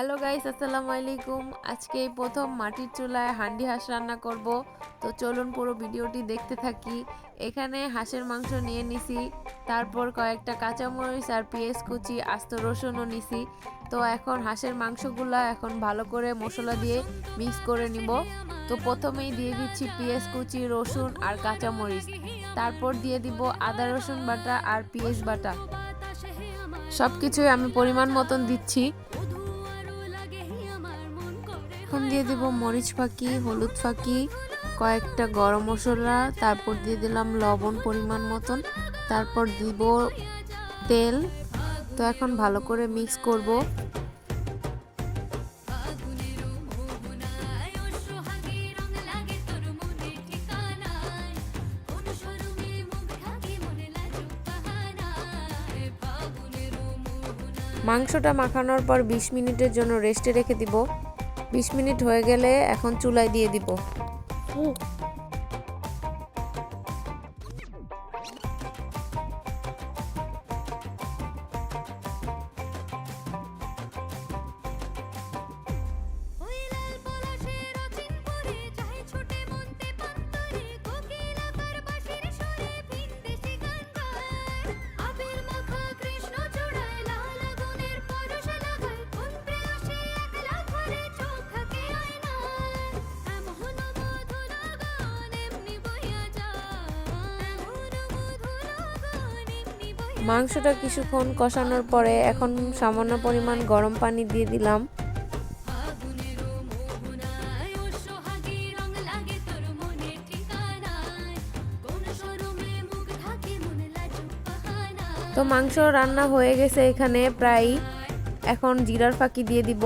Hello guys, আসসালামু আলাইকুম। আজকে এই প্রথম মাটির চুলায় হান্ডি হাঁস রান্না করব। তো চলুন পুরো ভিডিওটি দেখতে থাকি। এখানে হাঁসের মাংস নিয়ে নিছি, তারপর কয়েকটা কাঁচামরিচ আর পেঁয়াজ কুচি, আস্ত রসুনও নিছি। তো এখন হাঁসের মাংসগুলো এখন ভালো করে মশলা দিয়ে মিক্স করে নিব। তো প্রথমেই দিয়ে দিচ্ছি পেঁয়াজ কুচি, রসুন আর কাঁচামরিচ। তারপর দিয়ে দিব আদা, রসুন বাটা আর পেঁয়াজ বাটা। সব কিছুই আমি পরিমাণ মতন দিচ্ছি। এখন দিয়ে দেব মরিচ ফাঁকি, হলুদ ফাঁকি, কয়েকটা গরম মশলা, তারপর দিয়ে দিলাম লবণ পরিমাণ মতন, তারপর দিব তেল। তো এখন ভালো করে মিক্স করব। মাংসটা মাখানোর পর ২০ মিনিটের জন্য রেস্টে রেখে দিব। ২০ মিনিট হয়ে গেলে এখন চুলায় দিয়ে দিব। মাংসটা কিছুক্ষণ কষানোর পরে এখন সামান্য পরিমাণ গরম পানি দিয়ে দিলাম। তো মাংস রান্না হয়ে গেছে এখানে, প্রায় এখন জিরার ফাঁকি দিয়ে দিব।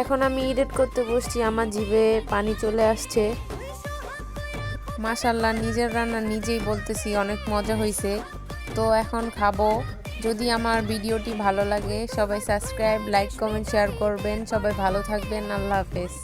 এখন আমি এডিট করতে বসছি, আমার জিভে পানি চলে আসছে। মাশাল্লাহ নিজের রান্না নিজেই বলতেছি, অনেক মজা হয়েছে তো এখন খাব। যদি আমার ভিডিওটি ভালো লাগে, সবাই সাবস্ক্রাইব, লাইক, কমেন্ট, শেয়ার করবেন। সবাই ভালো থাকবেন, আল্লাহ হাফেজ।